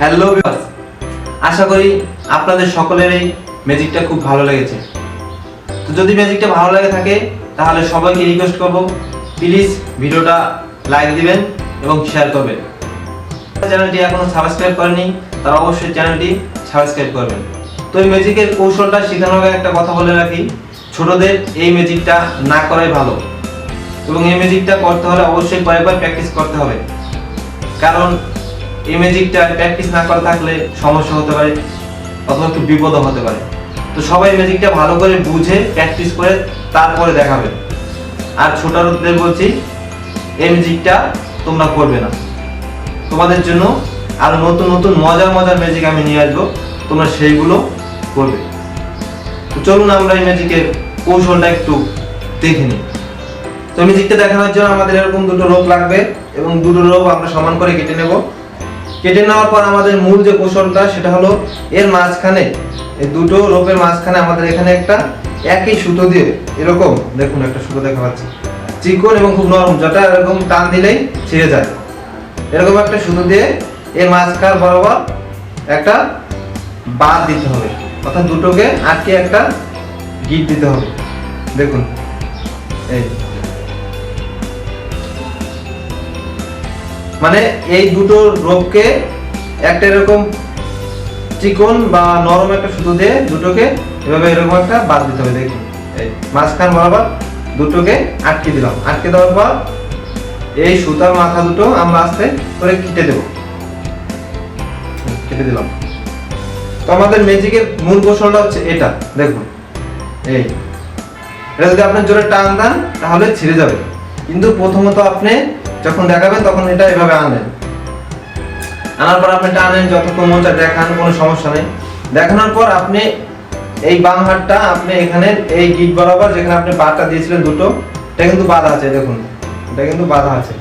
Hello viewers আশা করি আপনাদের সকলের এই ম্যাজিকটা খুব ভালো লেগেছে। তো যদি ম্যাজিকটা ভালো লাগে থাকে, তাহলে সবাইকে রিকোয়েস্ট করব প্লিজ ভিডিওটা লাইক দিবেন এবং শেয়ার করবেন। চ্যানেলটি এখনও সাবস্ক্রাইব করেনি, তারা অবশ্যই চ্যানেলটি সাবস্ক্রাইব করবেন। তো এই ম্যাজিকের কৌশলটা শেখানোর আগে একটা কথা বলে রাখি, ছোটদের এই ম্যাজিকটা না করাই ভালো। এবং এই ম্যাজিকটা করতে হলে অবশ্যই কয়েকবার প্র্যাকটিস করতে হবে। কারণ এই ম্যাজিকটা প্র্যাকটিস না করা থাকলে সমস্যা হতে পারে অথবা একটু বিপদও হতে পারে। তো সবাই ম্যাজিকটা ভালো করে বুঝে প্র্যাকটিস করে তারপরে দেখাবে। আর ছোটদের বলছি, এই ম্যাজিকটা তোমরা করবে না। তোমাদের জন্য আরও নতুন নতুন মজার মজার ম্যাজিক আমি নিয়ে আসব। তোমরা সেইগুলো করবে। তো চলুন আমরা এই ম্যাজিকের কৌশলটা একটু দেখে নিই। তো ম্যাজিকটা দেখানোর জন্য আমাদের এরকম দুটো রোপ লাগবে এবং দুটো রোপ আমরা সমান করে কেটে নেব। কেটে নেওয়ার পর আমাদের মূল যে কৌশলটা, সেটা হলো এর মাঝখানে, এই দুটো রোপের মাঝখানে আমাদের এখানে একটা একই সুতো দিয়ে, এরকম, দেখুন একটা সুতো দেখা পাচ্ছি চিকন এবং খুব নরম, যেটা এরকম টান দিলেই ছিঁড়ে যায়। এরকম একটা সুতো দিয়ে এর মাঝখান বরাবর একটা বাদ দিতে হবে, অর্থাৎ দুটোকে আটকে একটা গিট দিতে হবে, দেখুন, এই। মানে এই দুটো রোগকে একটা এরকম চিকন বা নরম একটা সুতো দিয়ে দুটোকে এভাবে এরকম একটা বাদ দিতে হবে, দেখুন। এই মাঝখান বরাবর দুটোকে আটকে দিলাম। আটকে দেওয়ার পর এই সুতার মাথা দুটো আমরা আস্তে করে কেটে দেব। কেটে দিলাম। তো আমাদের ম্যাজিকের মূল কৌশলটা হচ্ছে এটা, দেখুন। এই, এটা যদি আপনার জোরে টান দেন, তাহলে ছিঁড়ে যাবে। কিন্তু প্রথমত আপনি যখন দেখাবেন তখন এটা এভাবে আনবেন আনার পর আপনি টানেন, যতক্ষণ মন চায় দেখান, কোনো সমস্যা নেই। দেখানোর পর আপনি এই বাম হাতটা আপনি এখানে এই গিট বরাবর যেখানে আপনি বারটা দিয়েছিলেন দুটো, এটা কিন্তু বাধা আছে, দেখুন। এটা কিন্তু বাধা আছে।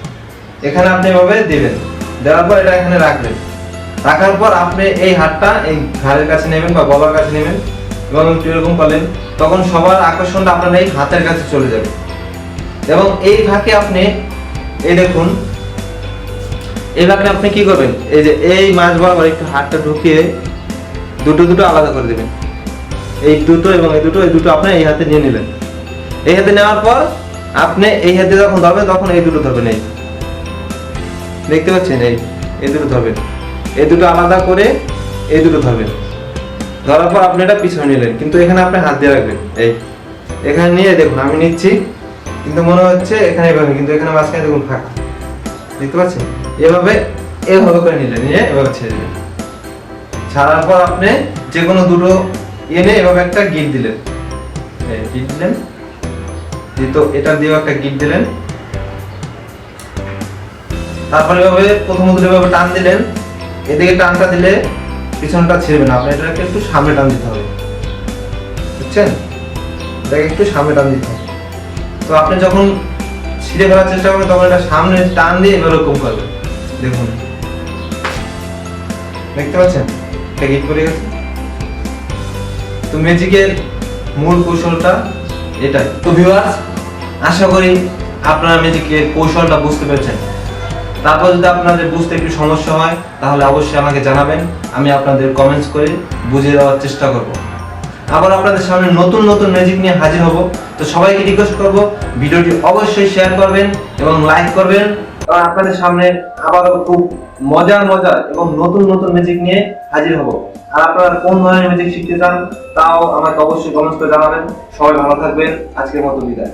এখানে আপনি এভাবে দেবেন। দেওয়ার পর এটা এখানে রাখবেন। রাখার পর আপনি এই হাতটা এই ঘাড়ের কাছে নেবেন বা গলার কাছে নেবেন এবং একটু এরকম করলেন, তখন সবার আকর্ষণটা আপনার এই হাতের কাছে চলে যাবে। এবং এই ফাঁকে আপনি এই দেখুন। ফাঁকে আপনি কি করবেন? এই যে এই মাছ বরাবর একটু হাতটা ঢুকিয়ে দুটো দুটো আলাদা করে দেবেন। এই দুটো এবং এই দুটো এই দুটো আপনি এই হাতে নিয়ে নিলেন। এই হাতে নেওয়ার পর আপনি এই হাতে যখন ধরবেন, তখন এই দুটো ধরবেন, এই। দেখতে পাচ্ছেন? এই এই দুটো ধরবেন। এই দুটো আলাদা করে এই দুটো ধরবেন। ধরার পর আপনি এটা পিছনে নিলেন, কিন্তু এখানে আপনি হাত দিয়ে রাখবেন, এই। এখানে নিয়ে দেখুন, আমি নিচ্ছি। কিন্তু মনে হচ্ছে এখানে এভাবে, কিন্তু এখানে মাঝখানে দেখুন ফাঁকা। দেখতে পাচ্ছেন? এভাবে এভাবে করে নিলেন, নিয়ে এভাবে ছেড়ে দিলেন। ছাড়ার পর আপনি যে কোনো দুটো এনে এভাবে একটা গিট দিলেন। গিট দিলেন তো এটা দিয়েও একটা গিট দিলেন। তারপরে এভাবে প্রথমত এভাবে টান দিলেন। এদিকে টানটা দিলে পিছনটা ছেড়বে না আপনি এটাকে একটু সামনে টান দিতে হবে। বুঝছেন? এটাকে একটু সামনে টান দিতে হবে। তো আপনি যখন ছিঁড়ে ফেলার চেষ্টা করবেন, তখন এটা সামনে টান দিয়ে এরকম করবেন দেখুন। দেখতে পাচ্ছেন? এটা গিট করে গেছে। তো ম্যাজিকের মূল কৌশলটা এটাই। তো ভিউয়ার্স আশা করি আপনারা ম্যাজিকের কৌশলটা বুঝতে পেরেছেন। তারপর যদি আপনাদের বুঝতে একটু সমস্যা হয়, তাহলে অবশ্যই আমাকে জানাবেন। আমি আপনাদের কমেন্টস করে বুঝিয়ে দেওয়ার চেষ্টা করব। আবার আপনাদের সামনে নতুন নতুন ম্যাজিক নিয়ে হাজির হব। তো সবাইকে রিকোয়েস্ট করব, ভিডিওটি অবশ্যই শেয়ার করবেন এবং লাইক করবেন। কারণ আপনাদের সামনে আবারও খুব মজার মজার এবং নতুন নতুন ম্যাজিক নিয়ে হাজির হব। আর আপনারা কোন ধরনের ম্যাজিক শিখতে চান, তাও আমাকে অবশ্যই কমেন্টস করে জানাবেন। সবাই ভালো থাকবেন। আজকের মতো বিদায়।